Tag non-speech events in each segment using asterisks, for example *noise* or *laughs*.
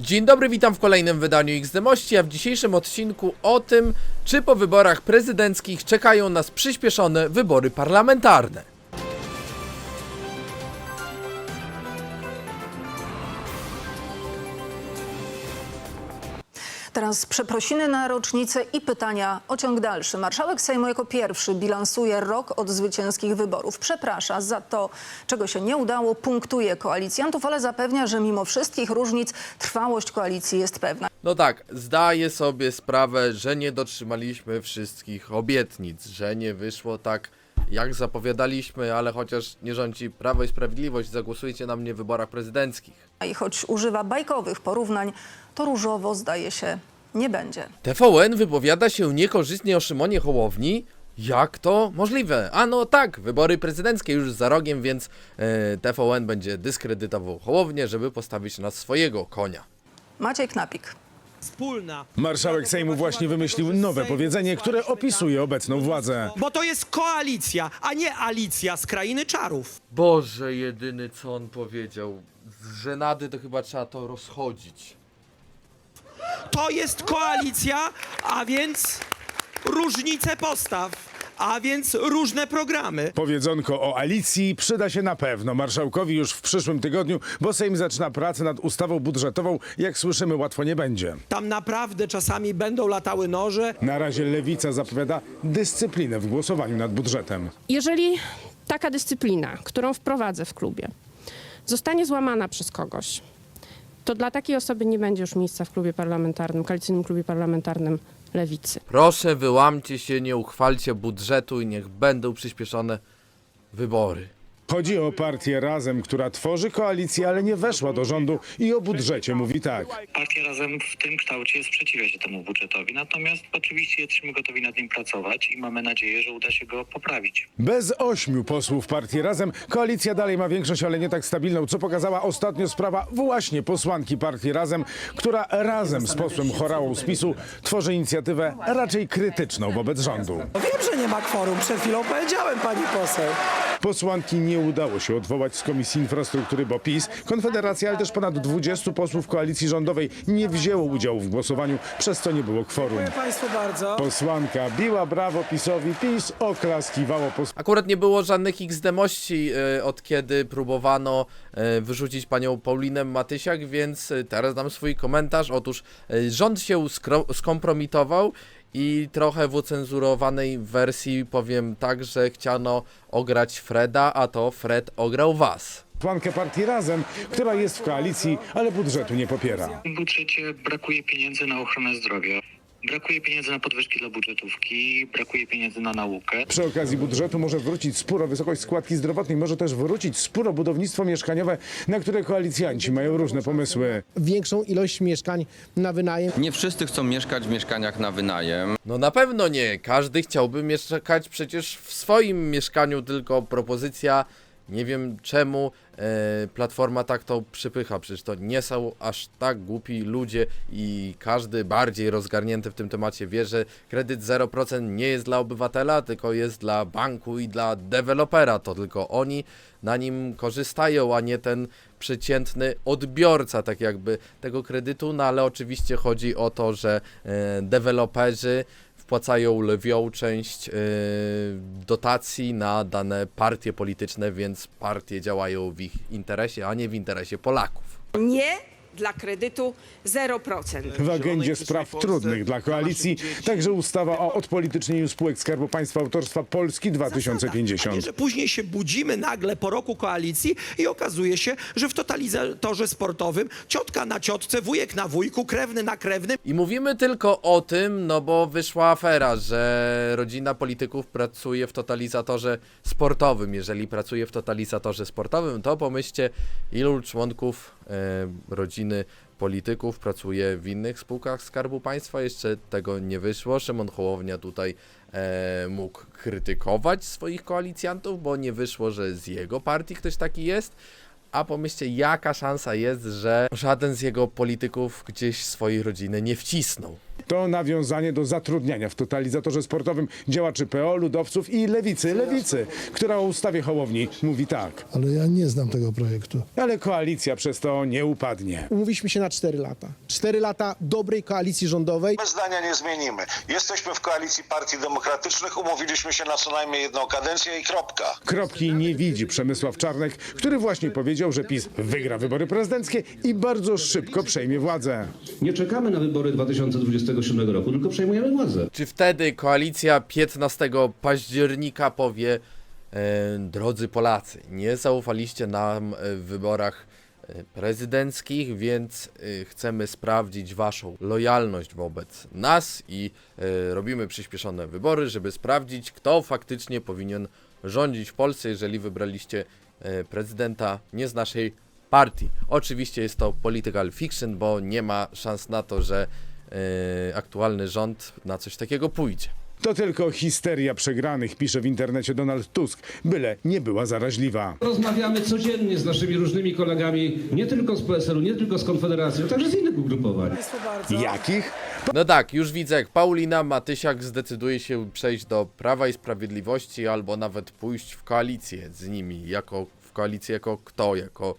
Dzień dobry, witam w kolejnym wydaniu XD Mości, a w dzisiejszym odcinku o tym, czy po wyborach prezydenckich czekają nas przyspieszone wybory parlamentarne. Teraz przeprosiny na rocznicę i pytania o ciąg dalszy. Marszałek Sejmu jako pierwszy bilansuje rok od zwycięskich wyborów. Przeprasza za to, czego się nie udało, punktuje koalicjantów, ale zapewnia, że mimo wszystkich różnic trwałość koalicji jest pewna. No tak, zdaję sobie sprawę, że nie dotrzymaliśmy wszystkich obietnic, że nie wyszło tak jak zapowiadaliśmy, ale chociaż nie rządzi Prawo i Sprawiedliwość, zagłosujcie na mnie w wyborach prezydenckich. I choć używa bajkowych porównań, to różowo zdaje się nie będzie. TVN wypowiada się niekorzystnie o Szymonie Hołowni. Jak to możliwe? A no tak, wybory prezydenckie już za rogiem, więc e, TVN będzie dyskredytował Hołownię, żeby postawić na swojego konia. Maciej Knapik. Wspólna. Marszałek Sejmu właśnie wymyślił nowe powiedzenie, które opisuje obecną władzę. Bo to jest koalicja, a nie Alicja z krainy czarów. Boże, jedyny co on powiedział. Z żenady to chyba trzeba to rozchodzić. To jest koalicja, a więc różnice postaw, a więc różne programy. Powiedzonko o Alicji przyda się na pewno marszałkowi już w przyszłym tygodniu, bo Sejm zaczyna pracę nad ustawą budżetową. Jak słyszymy, łatwo nie będzie. Tam naprawdę czasami będą latały noże. Na razie Lewica zapowiada dyscyplinę w głosowaniu nad budżetem. Jeżeli taka dyscyplina, którą wprowadzę w klubie, zostanie złamana przez kogoś, to dla takiej osoby nie będzie już miejsca w klubie parlamentarnym, koalicyjnym klubie parlamentarnym lewicy. Proszę, wyłamcie się, nie uchwalcie budżetu i niech będą przyspieszone wybory. Chodzi o partię Razem, która tworzy koalicję, ale nie weszła do rządu i o budżecie mówi tak. Partia razem w tym kształcie sprzeciwia się temu budżetowi, natomiast oczywiście jesteśmy gotowi nad nim pracować i mamy nadzieję, że uda się go poprawić. Bez ośmiu posłów partii Razem koalicja dalej ma większość, ale nie tak stabilną, co pokazała ostatnio sprawa właśnie posłanki partii Razem, która razem z posłem Chorałą z PiSu tworzy inicjatywę raczej krytyczną wobec rządu. Wiem, że nie ma kworum. Przed chwilą powiedziałem, pani poseł. Posłanki nie udało się odwołać z Komisji Infrastruktury, bo PiS, Konfederacja, ale też ponad 20 posłów koalicji rządowej nie wzięło udziału w głosowaniu, przez co nie było kworum. Dziękuję państwu bardzo. Posłanka biła brawo PiSowi, PiS oklaskiwało pos Akurat nie było żadnych XD-mości e, od kiedy próbowano e, wyrzucić panią Paulinę Matysiak, więc e, teraz dam swój komentarz. Otóż e, rząd się skro- skompromitował i trochę w ocenzurowanej wersji powiem tak, że chciano ograć Freda, a to Fred ograł was. posłankę partii Razem, która jest w koalicji, ale budżetu nie popiera. W budżecie brakuje pieniędzy na ochronę zdrowia, brakuje pieniędzy na podwyżki dla budżetówki, brakuje pieniędzy na naukę. Przy okazji budżetu może wrócić spór o wysokość składki zdrowotnej, może też wrócić spór o budownictwo mieszkaniowe, na które koalicjanci mają różne pomysły. większą ilość mieszkań na wynajem. Nie wszyscy chcą mieszkać w mieszkaniach na wynajem. No na pewno nie. Każdy chciałby mieszkać przecież w swoim mieszkaniu, tylko propozycja. Nie wiem czemu e, Platforma tak to przypycha. Przecież to nie są aż tak głupi ludzie i każdy bardziej rozgarnięty w tym temacie wie, że kredyt 0% nie jest dla obywatela, tylko jest dla banku i dla dewelopera. To tylko oni na nim korzystają, a nie ten przeciętny odbiorca, tak jakby tego kredytu. No ale oczywiście chodzi o to, że e, deweloperzy wpłacają lwią część e, dotacji na dane partie polityczne, więc partie działają w ich interesie, a nie w interesie Polaków. Nie dla kredytu 0%. W agendzie spraw trudnych dla koalicji także ustawa o odpolitycznieniu spółek Skarbu Państwa autorstwa Polski A nie, 2050. że później się budzimy nagle po roku koalicji i okazuje się, że w totalizatorze sportowym ciotka na ciotce, wujek na wujku, krewny na krewnym. I mówimy tylko o tym, no bo wyszła afera, że rodzina polityków pracuje w totalizatorze sportowym. Jeżeli pracuje w totalizatorze sportowym, to pomyślcie, ilu członków rodziny polityków pracuje w innych spółkach Skarbu Państwa. Jeszcze tego nie wyszło. Szymon Hołownia tutaj e, mógł krytykować swoich koalicjantów, bo nie wyszło, że z jego partii ktoś taki jest. A pomyślcie, jaka szansa jest, że żaden z jego polityków gdzieś swojej rodziny nie wcisnął. To nawiązanie do zatrudniania w totalizatorze sportowym działaczy PO, ludowców i lewicy, lewicy, która o ustawie Hołowni mówi tak. Ale ja nie znam tego projektu. Ale koalicja przez to nie upadnie. Umówiliśmy się na 4 lata. 4 lata dobrej koalicji rządowej. My zdania nie zmienimy. Jesteśmy w koalicji partii demokratycznych, umówiliśmy się na co najmniej jedną kadencję i kropka. Kropki nie widzi Przemysław Czarnek, który właśnie powiedział, że PiS wygra wybory prezydenckie i bardzo szybko przejmie władzę. Nie czekamy na wybory 2027 roku, tylko przejmujemy władzę. Czy wtedy koalicja 15 października powie, e, drodzy Polacy, nie zaufaliście nam e, w wyborach e, prezydenckich, więc chcemy sprawdzić waszą lojalność wobec nas i robimy przyspieszone wybory, żeby sprawdzić, kto faktycznie powinien rządzić w Polsce, jeżeli wybraliście prezydenta nie z naszej partii. Oczywiście jest to political fiction, bo nie ma szans na to, że aktualny rząd na coś takiego pójdzie. To tylko histeria przegranych, pisze w internecie Donald Tusk, byle nie była zaraźliwa. Rozmawiamy codziennie z naszymi różnymi kolegami, nie tylko z PSL-u, nie tylko z Konfederacją, także z innych ugrupowań. Jakich? No tak, już widzę, jak Paulina Matysiak zdecyduje się przejść do Prawa i Sprawiedliwości, albo nawet pójść w koalicję z nimi. Jako w koalicję jako kto? Jako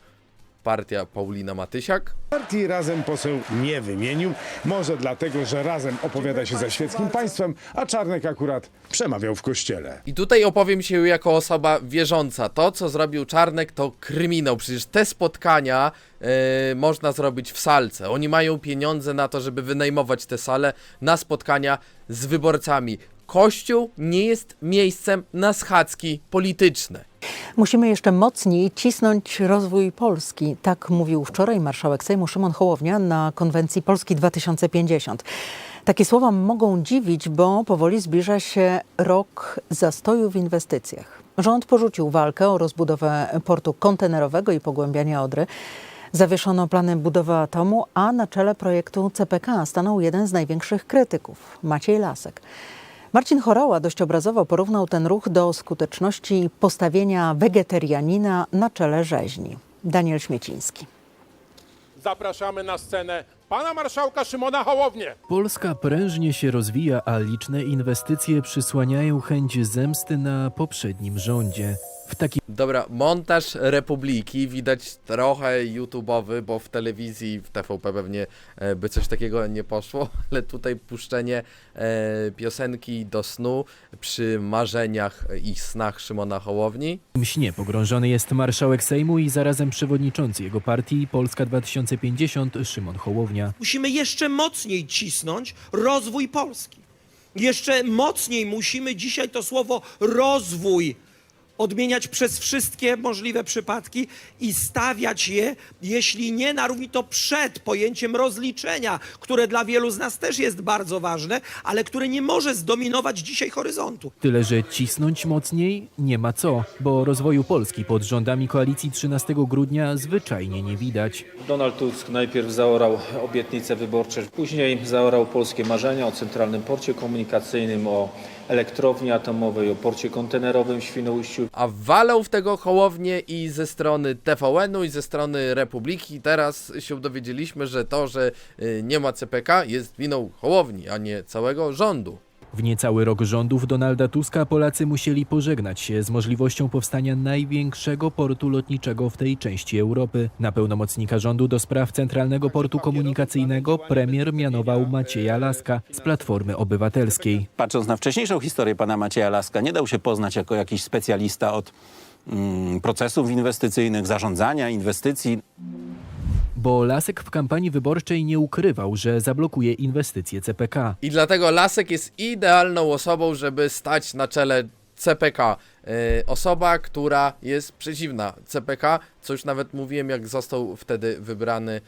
partia Paulina Matysiak? Partii Razem poseł nie wymienił, może dlatego, że Razem opowiada się za świeckim państwem, a Czarnek akurat przemawiał w kościele. I tutaj opowiem się jako osoba wierząca. To, co zrobił Czarnek, to kryminał. Przecież te spotkania e, można zrobić w salce. Oni mają pieniądze na to, żeby wynajmować te sale na spotkania z wyborcami. Kościół nie jest miejscem na schadzki polityczne. Musimy jeszcze mocniej cisnąć rozwój Polski. Tak mówił wczoraj marszałek Sejmu Szymon Hołownia na konwencji Polski 2050. Takie słowa mogą dziwić, bo powoli zbliża się rok zastoju w inwestycjach. Rząd porzucił walkę o rozbudowę portu kontenerowego i pogłębianie Odry. Zawieszono plany budowy atomu, a na czele projektu CPK stanął jeden z największych krytyków Maciej Lasek. Marcin Chorała dość obrazowo porównał ten ruch do skuteczności postawienia wegetarianina na czele rzeźni. Daniel Śmieciński. Zapraszamy na scenę pana marszałka Szymona Hołownię. Polska prężnie się rozwija, a liczne inwestycje przysłaniają chęć zemsty na poprzednim rządzie. W takim Dobra, montaż Republiki widać trochę YouTube'owy, bo w telewizji, w TVP pewnie e, by coś takiego nie poszło, *laughs* ale tutaj puszczenie e, piosenki do snu przy marzeniach i snach Szymona Hołowni. śnie pogrążony jest marszałek Sejmu i zarazem przewodniczący jego partii Polska 2050 Szymon Hołownia. Musimy jeszcze mocniej cisnąć rozwój Polski. Jeszcze mocniej musimy dzisiaj to słowo rozwój odmieniać przez wszystkie możliwe przypadki i stawiać je, jeśli nie na równi, to przed pojęciem rozliczenia, które dla wielu z nas też jest bardzo ważne, ale które nie może zdominować dzisiaj horyzontu. Tyle, że cisnąć mocniej nie ma co, bo rozwoju Polski pod rządami koalicji 13 grudnia zwyczajnie nie widać. Donald Tusk najpierw zaorał obietnice wyborcze, później zaorał polskie marzenia o centralnym porcie komunikacyjnym, o elektrowni atomowej, o porcie kontenerowym w Świnoujściu. A walał w tego Hołownię i ze strony TVN-u i ze strony Republiki. Teraz się dowiedzieliśmy, że to, że y, nie ma CPK jest winą Hołowni, a nie całego rządu. W niecały rok rządów Donalda Tuska Polacy musieli pożegnać się z możliwością powstania największego portu lotniczego w tej części Europy. Na pełnomocnika rządu do spraw Centralnego Portu Komunikacyjnego premier mianował Macieja Laska z Platformy Obywatelskiej. Patrząc na wcześniejszą historię pana Macieja Laska, nie dał się poznać jako jakiś specjalista od mm, procesów inwestycyjnych, zarządzania inwestycji. Bo Lasek w kampanii wyborczej nie ukrywał, że zablokuje inwestycje CPK. I dlatego Lasek jest idealną osobą, żeby stać na czele CPK. Yy, osoba, która jest przeciwna CPK, co już nawet mówiłem, jak został wtedy wybrany yy,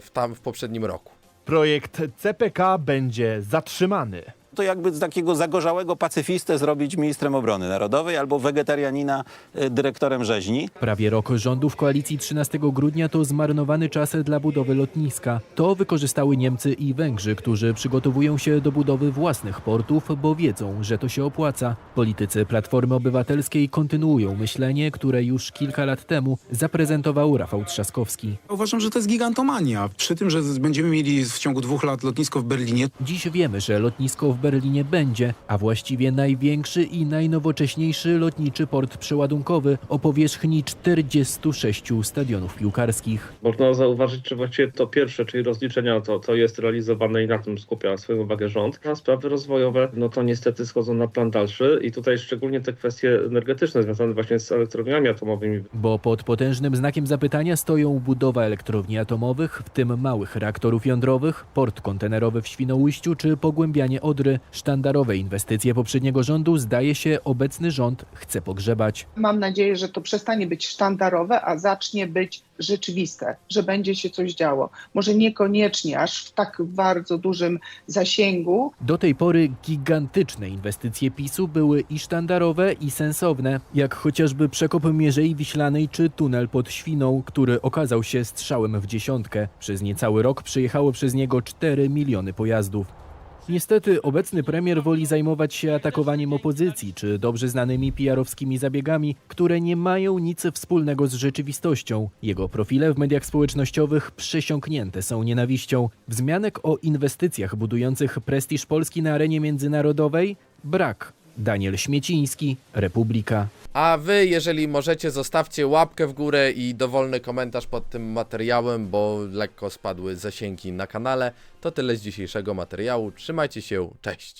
w tam w poprzednim roku. Projekt CPK będzie zatrzymany. To jakby z takiego zagorzałego pacyfistę zrobić ministrem obrony narodowej albo wegetarianina y, dyrektorem rzeźni. Prawie rok rządów koalicji 13 grudnia to zmarnowany czas dla budowy lotniska. To wykorzystały Niemcy i Węgrzy, którzy przygotowują się do budowy własnych portów, bo wiedzą, że to się opłaca. Politycy Platformy Obywatelskiej kontynuują myślenie, które już kilka lat temu zaprezentował Rafał Trzaskowski. Uważam, że to jest gigantomania. Przy tym, że będziemy mieli w ciągu dwóch lat lotnisko w Berlinie, Dziś wiemy, że lotnisko w Berlinie będzie, a właściwie największy i najnowocześniejszy lotniczy port przeładunkowy o powierzchni 46 stadionów piłkarskich. Można zauważyć, że właściwie to pierwsze, czyli rozliczenia, to, to jest realizowane i na tym skupia swoją uwagę rząd. A sprawy rozwojowe, no to niestety schodzą na plan dalszy i tutaj szczególnie te kwestie energetyczne związane właśnie z elektrowniami atomowymi. Bo pod potężnym znakiem zapytania stoją budowa elektrowni atomowych, w tym małych reaktorów jądrowych, port kontenerowy w Świnoujściu czy pogłębianie Odry. Sztandarowe inwestycje poprzedniego rządu zdaje się obecny rząd chce pogrzebać. Mam nadzieję, że to przestanie być sztandarowe, a zacznie być rzeczywiste, że będzie się coś działo. Może niekoniecznie aż w tak bardzo dużym zasięgu, Do tej pory gigantyczne inwestycje PiSu były i sztandarowe, i sensowne, jak chociażby przekop Mierzei Wiślanej czy tunel pod Świną, który okazał się strzałem w dziesiątkę. Przez niecały rok przejechało przez niego 4 miliony pojazdów. Niestety obecny premier woli zajmować się atakowaniem opozycji czy dobrze znanymi PR-owskimi zabiegami, które nie mają nic wspólnego z rzeczywistością. Jego profile w mediach społecznościowych przesiąknięte są nienawiścią. Wzmianek o inwestycjach budujących prestiż Polski na arenie międzynarodowej brak. Daniel Śmieciński, Republika. A wy, jeżeli możecie, zostawcie łapkę w górę i dowolny komentarz pod tym materiałem, bo lekko spadły zasięgi na kanale. To tyle z dzisiejszego materiału. Trzymajcie się, cześć.